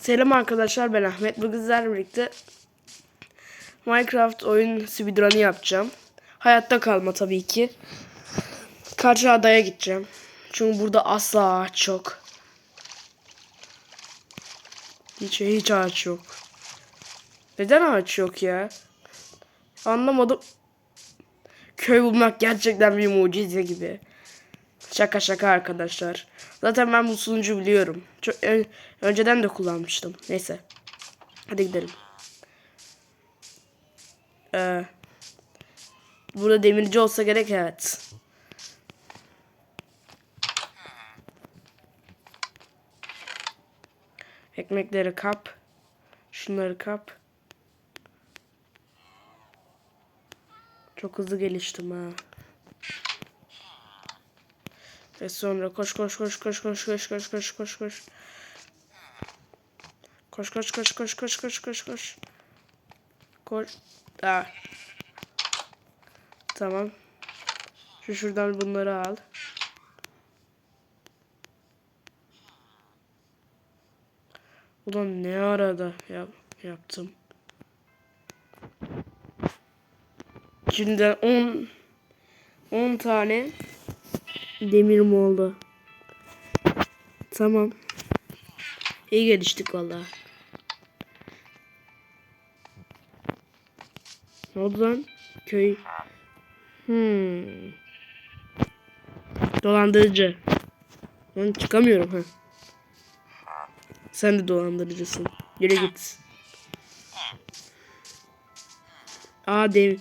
Selam arkadaşlar ben Ahmet. Bugün sizlerle birlikte Minecraft oyun speedrun'ı yapacağım. Hayatta kalma tabii ki. Karşı adaya gideceğim. Çünkü burada asla ağaç yok. Hiç, hiç ağaç yok. Neden ağaç yok ya? Anlamadım. Köy bulmak gerçekten bir mucize gibi. Şaka şaka arkadaşlar. Zaten ben bu sunucu biliyorum. Çok önceden de kullanmıştım. Neyse. Hadi gidelim. Ee, burada demirci olsa gerek evet. Ekmekleri kap. Şunları kap. Çok hızlı geliştim ha. Ve sonra koş koş koş koş koş koş koş koş koş koş. Koş koş koş koş koş koş koş koş. Koş. Aa. Tamam. Şu şuradan bunları al. Ulan ne arada yap yaptım. Şimdiden 10 10 tane demirim oldu. Tamam. İyi geliştik valla. Ne lan? Köy. Hmm. Dolandırıcı. Ben çıkamıyorum ha. Sen de dolandırıcısın. Yürü git. Aa dev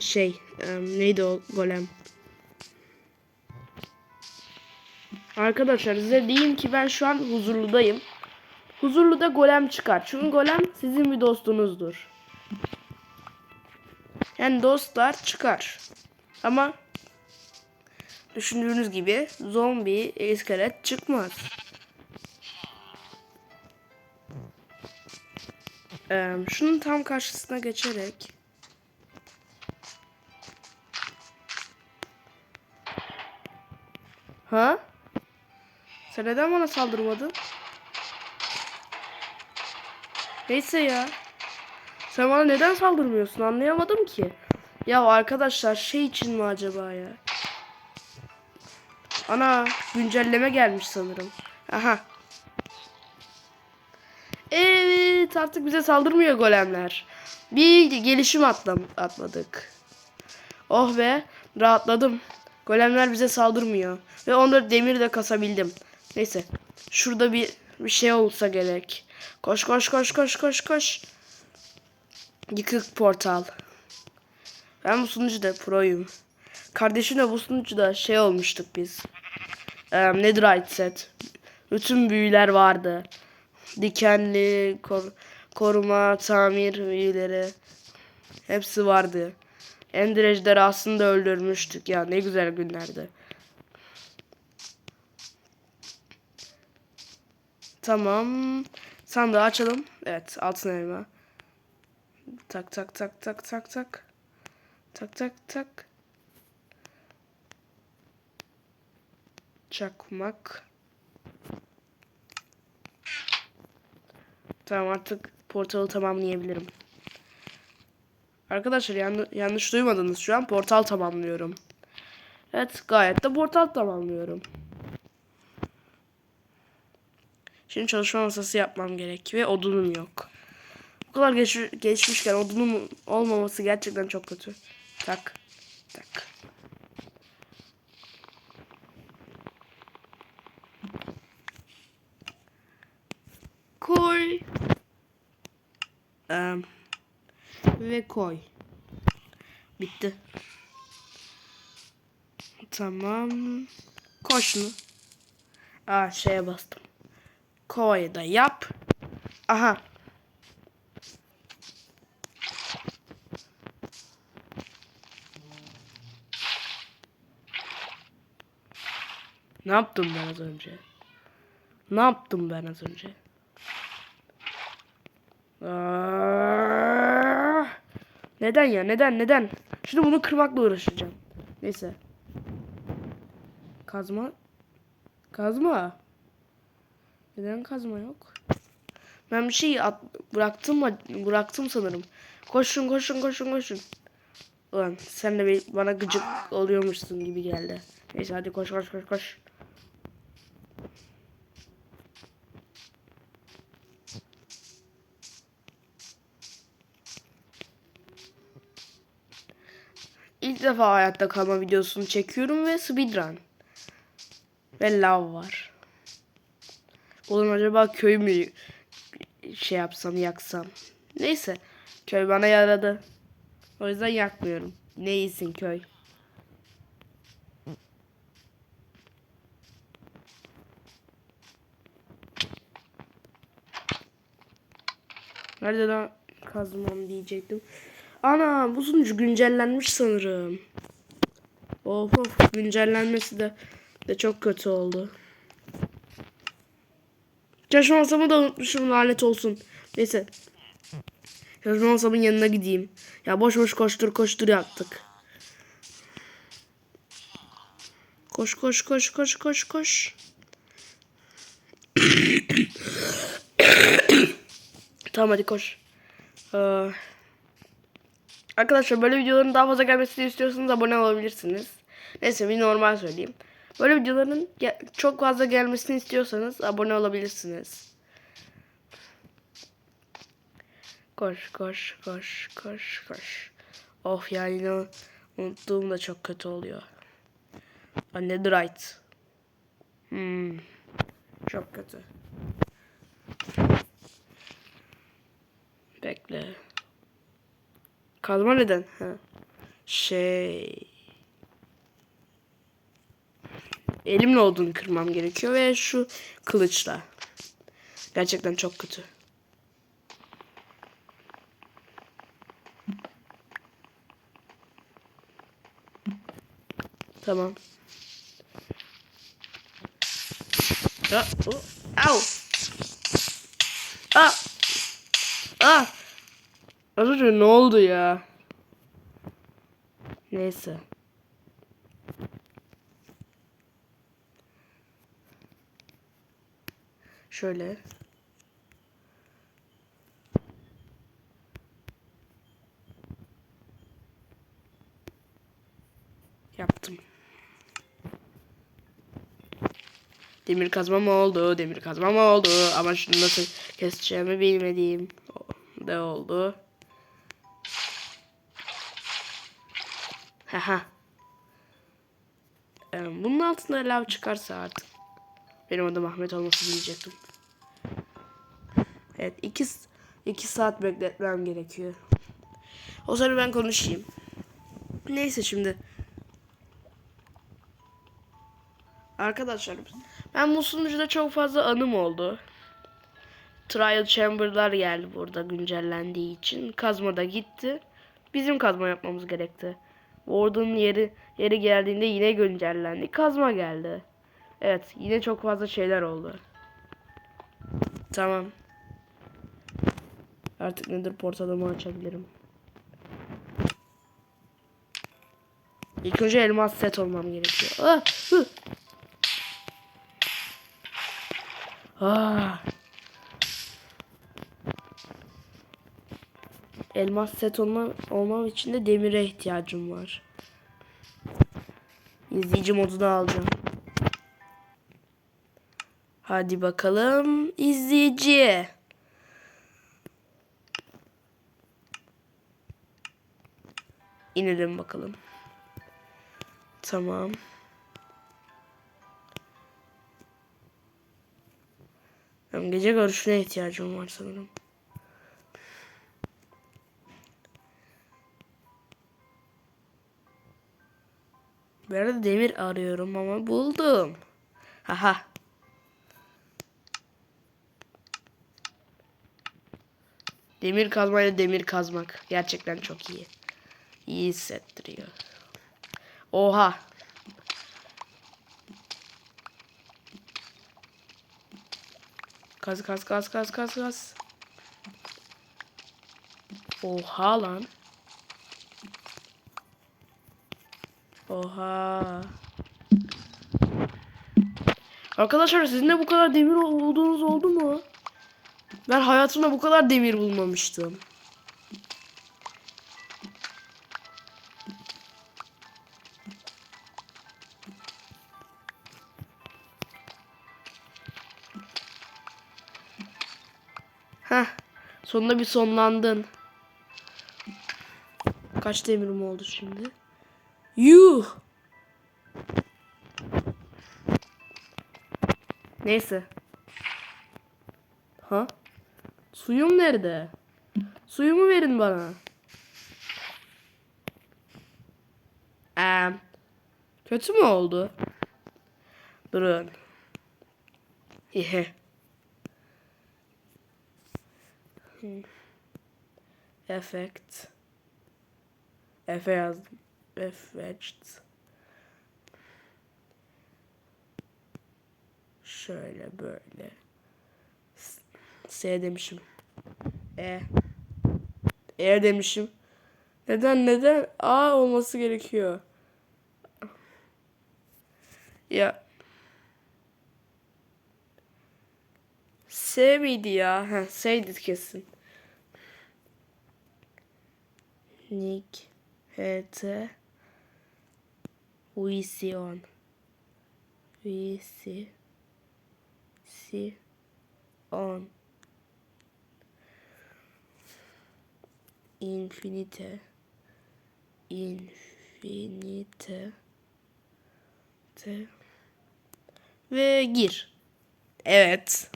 şey em, neydi o golem? Arkadaşlar size diyeyim ki ben şu an huzurludayım. Huzurluda golem çıkar. Çünkü golem sizin bir dostunuzdur. Yani dostlar çıkar. Ama düşündüğünüz gibi zombi, iskelet çıkmaz. Ee, şunun tam karşısına geçerek Ha? Sen neden bana saldırmadın? Neyse ya. Sen bana neden saldırmıyorsun anlayamadım ki. Ya arkadaşlar şey için mi acaba ya? Ana güncelleme gelmiş sanırım. Aha. Evet artık bize saldırmıyor golemler. Bir gelişim atlam atladık. Oh be rahatladım. Golemler bize saldırmıyor. Ve onları demir de kasabildim. Neyse. Şurada bir, bir şey olsa gerek. Koş koş koş koş koş koş. Yıkık portal. Ben bu sunucuda proyum. Kardeşimle bu sunucuda şey olmuştuk biz. Ee, Netherite set. Bütün büyüler vardı. Dikenli, kor- koruma, tamir büyüleri. Hepsi vardı. Ender Ejder'i aslında öldürmüştük ya. Ne güzel günlerdi. Tamam. Sandığı açalım. Evet altın elma. Tak tak tak tak tak tak. Tak tak tak. Çakmak. Tamam artık portalı tamamlayabilirim. Arkadaşlar yan- yanlış duymadınız şu an portal tamamlıyorum. Evet gayet de portal tamamlıyorum. Şimdi çalışma masası yapmam gerek ve odunum yok. Bu kadar geç, geçmişken odunum olmaması gerçekten çok kötü. Tak. Tak. Koy. Em, ve koy. Bitti. Tamam. Koy şunu. Aa şeye bastım. Koy da yap. Aha. Ne yaptım ben az önce? Ne yaptım ben az önce? Aa, neden ya? Neden? Neden? Şimdi bunu kırmakla uğraşacağım. Neyse. Kazma. Kazma. Neden kazma yok? Ben bir şey at, bıraktım mı? Bıraktım sanırım. Koşun koşun koşun koşun. Ulan sen de bana gıcık oluyormuşsun gibi geldi. Neyse hadi koş koş koş koş. İlk defa hayatta kalma videosunu çekiyorum ve speedrun. Ve lav var. Oğlum acaba köy mü şey yapsam yaksam. Neyse. Köy bana yaradı. O yüzden yakmıyorum. Ne iyisin köy. Nerede lan kazmam diyecektim. Ana bu sunucu güncellenmiş sanırım. Of of güncellenmesi de de çok kötü oldu. Çalışma da unutmuşum lanet olsun. Neyse. Çalışma yanına gideyim. Ya boş boş koştur koştur yaptık. Koş koş koş koş koş koş. tamam hadi koş. Ee, arkadaşlar böyle videoların daha fazla gelmesini istiyorsanız abone olabilirsiniz. Neyse bir normal söyleyeyim. Böyle videoların çok fazla gelmesini istiyorsanız abone olabilirsiniz. Koş koş koş koş koş. Of ya yine unuttuğum da çok kötü oluyor. Netherite. Hmm. Çok kötü. Bekle. Kazma neden? Ha. Şey. Elimle olduğunu kırmam gerekiyor ve şu kılıçla. Gerçekten çok kötü. Tamam. Ya, o, au. Ah. Ah. Az ne oldu ya? Neyse. Şöyle. Yaptım. Demir kazma mı oldu? Demir kazma mı oldu? Ama şunu nasıl keseceğimi bilmediğim de oldu. Haha. Ee, Bunun altında lav çıkarsa artık. Benim adım Ahmet olması diyecektim. Evet iki, iki saat bekletmem gerekiyor. O sırada ben konuşayım. Neyse şimdi. Arkadaşlar ben bu sunucuda çok fazla anım oldu. Trial Chamber'lar geldi burada güncellendiği için. Kazma da gitti. Bizim kazma yapmamız gerekti. Warden'ın yeri yeri geldiğinde yine güncellendi. Kazma geldi. Evet yine çok fazla şeyler oldu. Tamam. Artık nedir portalımı açabilirim. İlk önce elmas set olmam gerekiyor. Ah. Ah. Elmas set olma, olmam için de demire ihtiyacım var. İzleyici modunu alacağım. Hadi bakalım izleyici. İnelim bakalım. Tamam. Benim gece görüşüne ihtiyacım var sanırım. Bir arada demir arıyorum ama buldum. Haha. Demir kazmayla demir kazmak gerçekten çok iyi. İyi hissettiriyor. Oha. Kaz kaz kaz kaz kaz kaz. Oha lan. Oha. Arkadaşlar sizin de bu kadar demir olduğunuz oldu mu? Ben hayatımda bu kadar demir bulmamıştım. Sonunda bir sonlandın. Kaç demirim oldu şimdi? Yuh. Neyse. Ha? Suyum nerede? Suyumu verin bana. Eee. Kötü mü oldu? Durun. Hehe. Hmm. Effect. Efe yazdım. Effect. Şöyle böyle. S- demişim. E. E demişim. Neden neden? A olması gerekiyor. Ya. S miydi ya? Ha, S'ydi kesin. Nick HT Vision Visi Si On Infinite. Infinite. Te ve gir. Evet.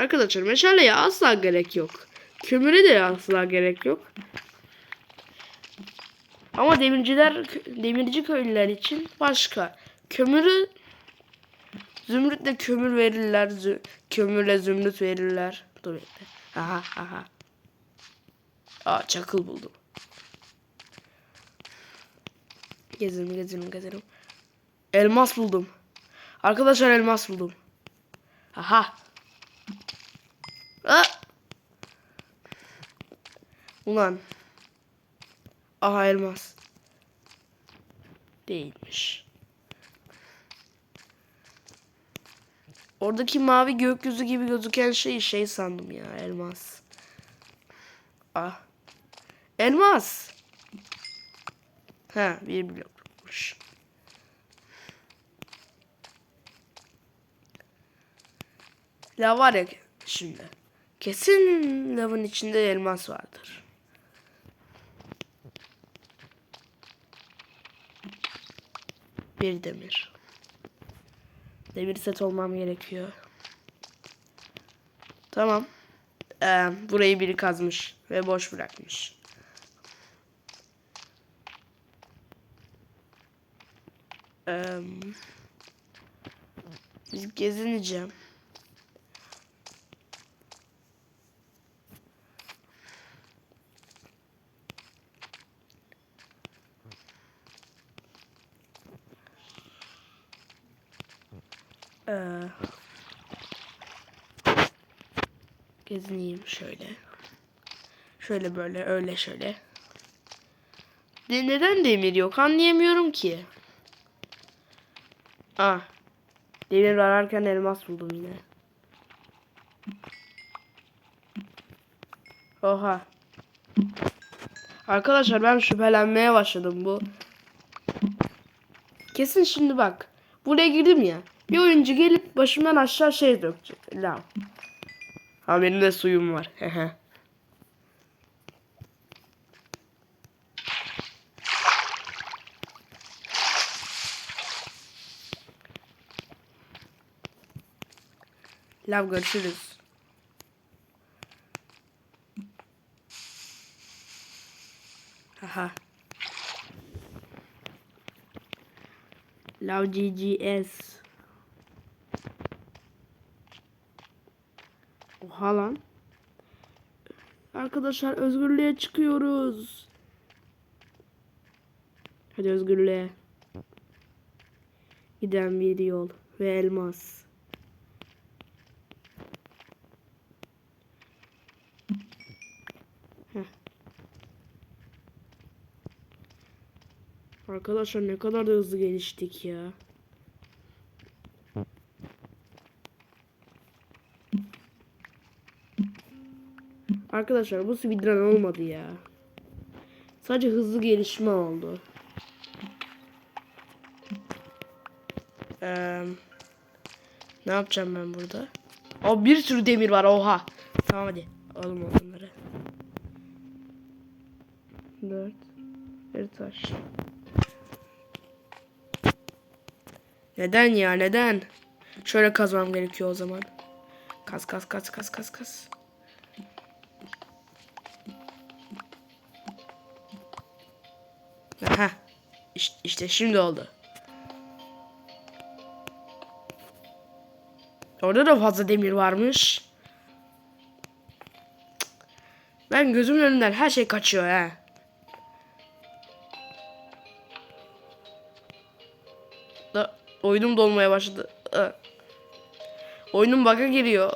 Arkadaşlar meşaleye asla gerek yok. Kömüre de asla gerek yok. Ama demirciler, demirci köylüler için başka. Kömürü zümrütle kömür verirler. Zü, kömürle zümrüt verirler. Dur bekle. Aha aha. Aa çakıl buldum. Gezelim gezelim gezelim. Elmas buldum. Arkadaşlar elmas buldum. Aha. Aa! Ulan. Aha elmas. Değilmiş. Oradaki mavi gökyüzü gibi gözüken şey şey sandım ya elmas. Ah. Elmas. Ha bir blokmuş. La var ya şimdi. Kesin lavın içinde elmas vardır. Bir demir. Demir set olmam gerekiyor. Tamam. Ee, burayı biri kazmış ve boş bırakmış. Ee, biz gezineceğim. Ee, gezineyim şöyle. Şöyle böyle öyle şöyle. De neden demir yok anlayamıyorum ki. Ah. Demir ararken elmas buldum yine. Oha. Arkadaşlar ben şüphelenmeye başladım bu. Kesin şimdi bak. Buraya girdim ya. Bir oyuncu gelip başımdan aşağı şey dökecek. Lav. Ha benim de suyum var. Lav görüşürüz. Haha. Lav GGS. Oha lan. Arkadaşlar özgürlüğe çıkıyoruz. Hadi özgürlüğe. Giden bir yol ve elmas. Heh. Arkadaşlar ne kadar da hızlı geliştik ya. Arkadaşlar bu speedrun olmadı ya. Sadece hızlı gelişme oldu. Eee, ne yapacağım ben burada? O bir sürü demir var oha. Tamam hadi alalım onları. Dört. Bir taş. Neden ya neden? Şöyle kazmam gerekiyor o zaman. Kaz kaz kaz kaz kaz kaz. Aha. İşte, şimdi oldu. Orada da fazla demir varmış. Ben gözümün önünden her şey kaçıyor ha. Da oyunum dolmaya başladı. Aa. Oyunum bug'a giriyor.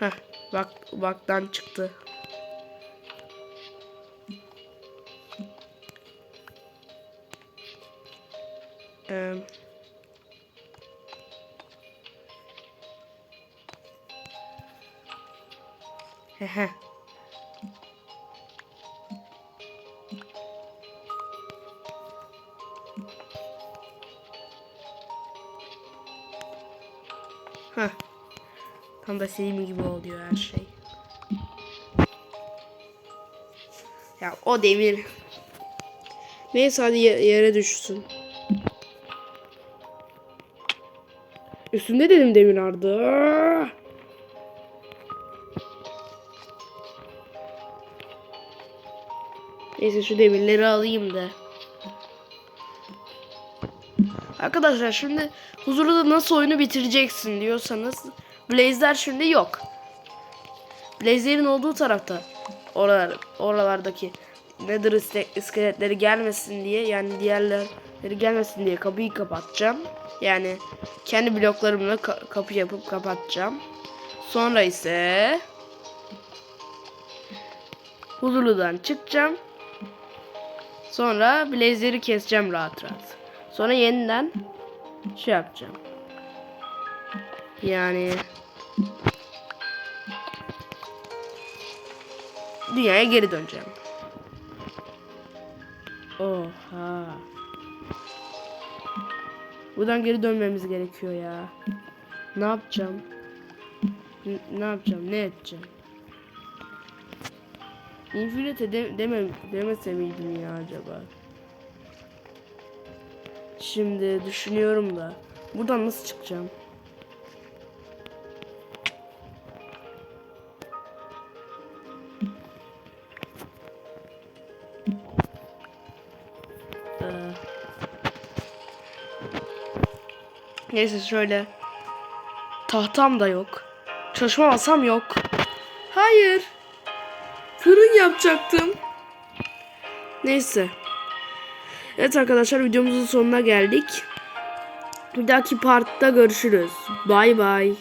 Heh, bak baktan çıktı. Hehe. Heh. Tam da istediğim gibi oluyor her şey. Ya o demir. Neyse hadi ye- yere düşsün. Üstünde dedim demir ardı. Neyse şu demirleri alayım da. Arkadaşlar şimdi huzurlu da nasıl oyunu bitireceksin diyorsanız Blaze'ler şimdi yok. Blaze'lerin olduğu tarafta oralar, oralardaki Nether iskeletleri gelmesin diye yani diğerleri gelmesin diye kapıyı kapatacağım. Yani kendi bloklarımla ka- kapı yapıp kapatacağım. Sonra ise huzurludan çıkacağım. Sonra blazer'i keseceğim rahat rahat. Sonra yeniden şey yapacağım. Yani dünyaya geri döneceğim. Oha. Buradan geri dönmemiz gerekiyor ya. Ne yapacağım? N- ne yapacağım? Ne edeceğim? Infinite de demem demese miydim ya acaba? Şimdi düşünüyorum da buradan nasıl çıkacağım? Ee, Neyse şöyle. Tahtam da yok. Çalışma masam yok. Hayır. Fırın yapacaktım. Neyse. Evet arkadaşlar videomuzun sonuna geldik. Bir dahaki partta görüşürüz. Bay bay.